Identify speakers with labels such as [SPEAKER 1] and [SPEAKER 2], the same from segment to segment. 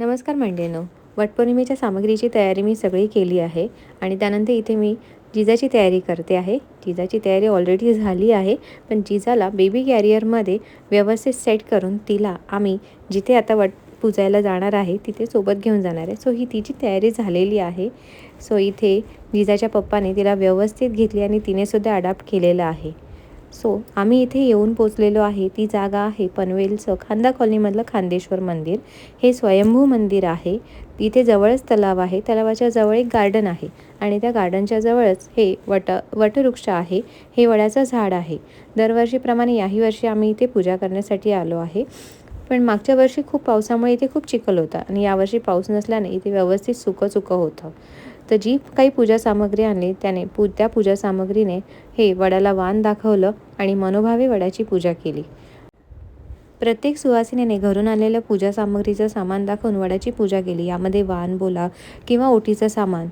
[SPEAKER 1] नमस्कार मंडेनो वटपौर्णिमेच्या सामग्रीची तयारी मी सगळी केली आहे आणि त्यानंतर इथे मी जिजाची तयारी करते आहे. जिजाची तयारी ऑलरेडी झाली आहे पण जिजाला बेबी कॅरियरमध्ये व्यवस्थित सेट करून तिला आम्ही जिथे आता वट पूजायला जाणार आहे तिथे सोबत घेऊन जाणार आहे. सो ही तिची तयारी झालेली आहे. सो इथे जिजाच्या पप्पाने तिला व्यवस्थित घेतली आणि तिनेसुद्धा अडॅप्ट केलेलं आहे. सो आम्ही इथे येऊन पोचलेलो आहे. ती जागा आहे पनवेलचं खांदा कॉलनीमधलं खांदेश्वर मंदिर. हे स्वयंभू मंदिर आहे. इथे जवळच तलाव आहे. तलावाच्या जवळ एक गार्डन आहे आणि त्या गार्डनच्या जवळच हे वट वटवृक्ष आहे. हे वड्याचं झाड आहे. दरवर्षीप्रमाणे याही वर्षी आम्ही इथे पूजा करण्यासाठी आलो आहे. पण मागच्या वर्षी खूप पावसामुळे इथे खूप चिखल होता आणि यावर्षी पाऊस नसल्याने इथे व्यवस्थित सुकं चुकं होतं. तर जी काही पूजा सामग्री आणली त्याने पू त्या पूजा सामग्रीने हे वडाला वाण दाखवलं आणि मनोभावे वडाची पूजा केली. प्रत्येक सुवासिनीने घरून आणलेल्या पूजा सामग्रीचं सामान दाखवून वडाची पूजा केली. यामध्ये वाण बोला किंवा ओटीचं सामान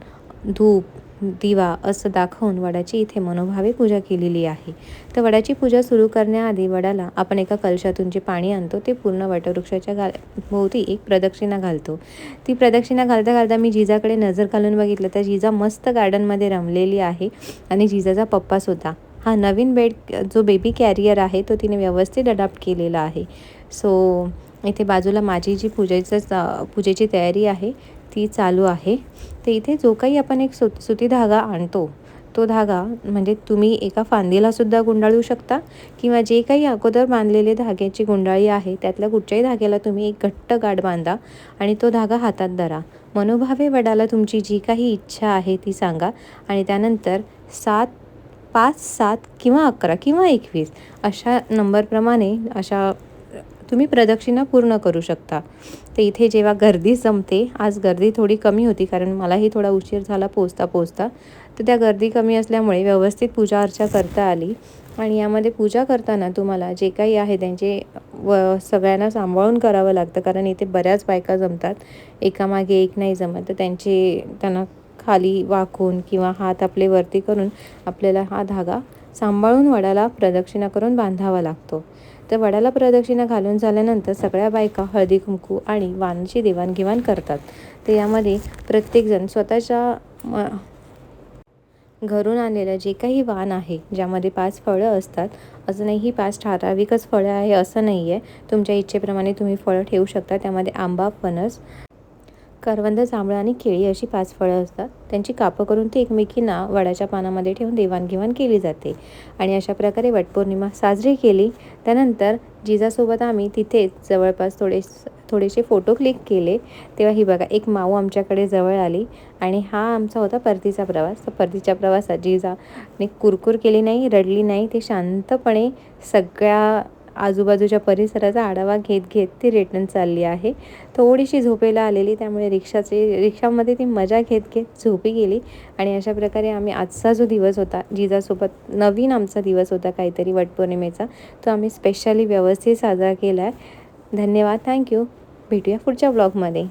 [SPEAKER 1] धूप दिवा असं दाखवून वडाची इथे मनोभावे पूजा केलेली आहे. तर वडाची पूजा सुरू करण्याआधी वडाला आपण एका कलशातून जे पाणी आणतो ते पूर्ण वटवृक्षाच्या घाल भोवती एक प्रदक्षिणा घालतो. ती प्रदक्षिणा घालता घालता मी जिजाकडे नजर घालून बघितलं तर जिजा मस्त गार्डनमध्ये रमलेली आहे आणि जिजाचा पप्पासुद्धा हा नवीन बेड जो बेबी कॅरियर आहे तो तिने व्यवस्थित अडॉप्ट केलेला आहे. सो इथे बाजूला माझी जी पूजेचं पूजेची तयारी आहे ती चालू आहे. तर इथे जो काही आपण एक सु सुती धागा आणतो तो धागा म्हणजे तुम्ही एका फांदीलासुद्धा गुंडाळू शकता किंवा जे काही अगोदर बांधलेले धाग्याची गुंडाळी आहे त्यातल्या कुठच्याही धाग्याला तुम्ही एक घट्ट गाठ बांधा आणि तो धागा हातात धरा. मनोभावे वडाला तुमची जी काही इच्छा आहे ती सांगा आणि त्यानंतर सात पाच सात किंवा अकरा किंवा एकवीस अशा नंबरप्रमाणे अशा तुम्ही प्रदक्षिणा पूर्ण करू शकता. तर इथे जेव्हा गर्दी जमते आज गर्दी थोडी कमी होती कारण मलाही थोडा उशीर झाला पोचता पोचता. तर त्या गर्दी कमी असल्यामुळे व्यवस्थित पूजा अर्चा करता आली. आणि यामध्ये पूजा करताना तुम्हाला जे काही आहे त्यांचे व सगळ्यांना सांभाळून करावं लागतं कारण इथे बऱ्याच बायका जमतात. एकामागे एक नाही जमत. तर त्यांचे त्यांना खाली वाकून किंवा हात आपले वरती करून आपल्याला हा धागा सांभाळून वडाला प्रदक्षिणा करून बांधावा लागतो. तर वडाला प्रदक्षिणा घालून झाल्यानंतर सगळ्या बायका हळदी कुंकू आणि वाणाची देवाणघेवाण करतात. तर यामध्ये प्रत्येकजण स्वतःच्या घरून आणलेलं जे काही वाण आहे ज्यामध्ये पाच फळं असतात असं नाही ही पाच ठराविकच फळं आहे असं नाही आहे तुमच्या इच्छेप्रमाणे तुम्ही फळं ठेवू शकता. त्यामध्ये आंबा फणस करवंद जांभळं आणि केळी अशी पाच फळं असतात. त्यांची कापं करून ती एकमेकींना वडाच्या पानामध्ये ठेवून देवाणघेवाण केली जाते. आणि अशा प्रकारे वटपौर्णिमा साजरी केली. त्यानंतर जिजासोबत आम्ही तिथेच जवळपास थोडे थोडेसे फोटो क्लिक केले. तेव्हा ही बघा एक माऊ आमच्याकडे जवळ आली. आणि हा आमचा होता परतीचा प्रवास. तर परतीच्या प्रवासात जिजाने कुरकुर केली नाही रडली नाही. ते शांतपणे सगळ्या आजूबाजूच्या परिसराचा आढावा घेत घेत ती रिटर्न चालली आहे. थोडीशी झोपेला आलेली त्यामुळे रिक्षाची रिक्षामध्ये ती मजा घेत घेत झोपी गेली. आणि अशा प्रकारे आम्ही आजचा जो दिवस होता जिजासोबत नवीन आमचा दिवस होता काहीतरी वटपौर्णिमेचा तो आम्ही स्पेशली व्यवस्थित साजरा केला आहे धन्यवाद थँक्यू भेटूया पुढच्या ब्लॉगमध्ये